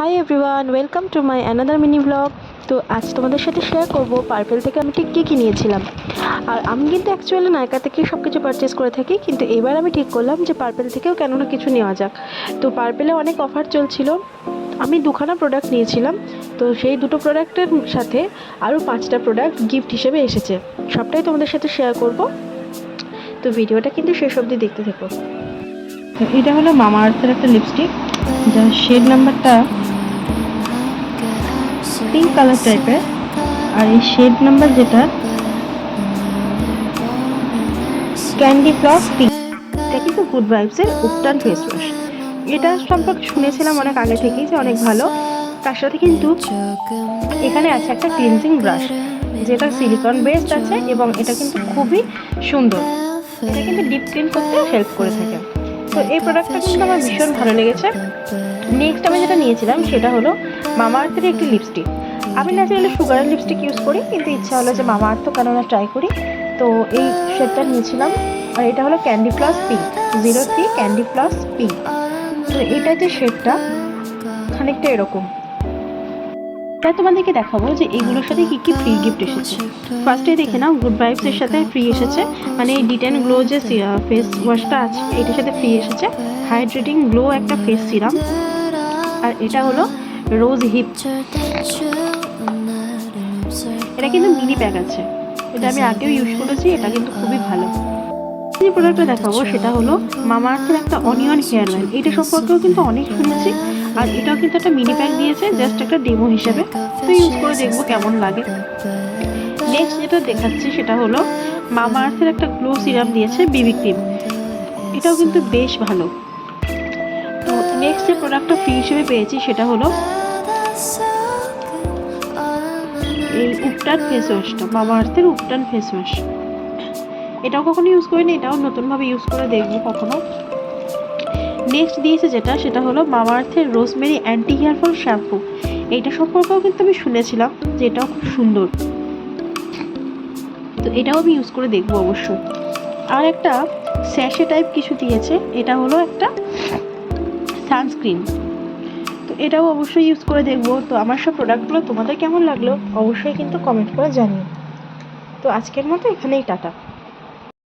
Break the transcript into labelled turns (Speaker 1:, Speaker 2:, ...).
Speaker 1: Hi everyone welcome to my another mini blog তো আজ তোমাদের সাথে শেয়ার করব পার্পেল থেকে আমি ঠিক কী কী নিয়েছিলাম। আর আমি কিন্তু অ্যাকচুয়ালি নায়কা থেকে সব কিছু পারচেস করে থাকি, কিন্তু এবার আমি ঠিক করলাম যে পার্পেল থেকেও কেন না কিছু নেওয়া যাক। তো পার্পেলে অনেক অফার চলছিল। আমি দুখানা প্রোডাক্ট নিয়েছিলাম। তো সেই দুটো প্রোডাক্টের সাথে আরও পাঁচটা প্রোডাক্ট গিফট হিসেবে এসেছে। সবটাই তোমাদের সাথে শেয়ার করব। তো ভিডিওটা কিন্তু শেষ অবধি দেখতে থেকো। এটা হলো মামা আর্থের একটা লিপস্টিক যার শেড নাম্বারটা পিঙ্ক কালার টাইপের আর এই শেড নাম্বার যেটা ক্যান্ডি প্লাস পিঙ্ক এটা কিন্তু গুড ভাইবসের উপটান ফেস ওয়াশ এটা সম্পর্কে শুনেছিলাম অনেক আগে থেকেই যে অনেক ভালো। তার সাথে কিন্তু এখানে আছে একটা ক্লিনজিং ব্রাশ যেটা সিলিকন বেসড আছে এবং এটা কিন্তু খুবই সুন্দর। এটা কিন্তু ডিপ ক্লিন করতে হেল্প করে থাকে। তো এই প্রোডাক্টটা কিন্তু আমার ভীষণ ভালো লেগেছে। নেক্সট আমি যেটা নিয়েছিলাম সেটা হলো মামা আর্থের একটি লিপস্টিক আমি ন্যাচারালি সুগারের লিপস্টিক ইউজ করি, কিন্তু ইচ্ছা হলো যে মামা আর্থ কেন না ট্রাই করি। তো এই শেডটা নিয়েছিলাম, আর এটা হলো candy plus pink zero three candy plus pink তো এটা যে শেডটা খানিকটা এরকম। তাই তোমাদেরকে দেখাবো যে এগুলোর সাথে কি কি ফ্রি গিফট এসেছে। ফার্স্টে দেখে নাও গুড ভাইবস এর সাথে ফ্রি এসেছে। মানে এই ডিটেন গ্লো যে ফেস ওয়াশটা আছে, এটার সাথে ফ্রি এসেছে। হাইড্রেটিং গ্লো একটা ফেস সিরাম আর এটা হলো রোজ হিপ এটা কিন্তু মিনি প্যাক আছে। এটা আমি আগেও ইউজ করেছি, এটা কিন্তু খুবই ভালো। যে প্রোডাক্টটা দেখাবো, সেটা হলো মামা আর্থের একটা অনিয়ন হেয়ার অয়েল এটা সম্পর্কেও কিন্তু অনেক শুনেছি, আর এটাও কিন্তু একটা মিনি প্যাক দিয়েছে জাস্ট একটা ডেমো হিসেবে। তো ইউজ করে দেখব কেমন লাগে। নেক্সট যেটা দেখাচ্ছি, সেটা হলো মামা আর্থের একটা গ্লো সিরাম দিয়েছে বিবি ক্রিম এটাও কিন্তু বেশ ভালো। তো নেক্সট যে প্রোডাক্টটা ফ্রি হিসেবে পেয়েছি, সেটা হলো এই উপটান ফেস ওয়াশটা মামা আর্থের উপটান ফেস ওয়াশ এটাও কখনো ইউজ করিনি, এটাও নতুনভাবে ইউজ করে দেখব কখনো। নেক্সট দিয়েছে যেটা, সেটা হলো মামা আর্থের rosemary anti hair fall shampoo এইটা সম্পর্কেও কিন্তু আমি শুনেছিলাম যে এটাও খুব সুন্দর। তো এটাও আমি ইউজ করে দেখব অবশ্যই আর একটা স্যাশে টাইপ কিছু দিয়েছে, এটা হলো একটা সানস্ক্রিন এটাও অবশ্যই ইউজ করে দেখব। তো আমার সব প্রোডাক্টগুলো তোমাদের কেমন লাগল? অবশ্যই কিন্তু কমেন্ট করে জানিও। তো আজকের মতো এখানেই, টাটা।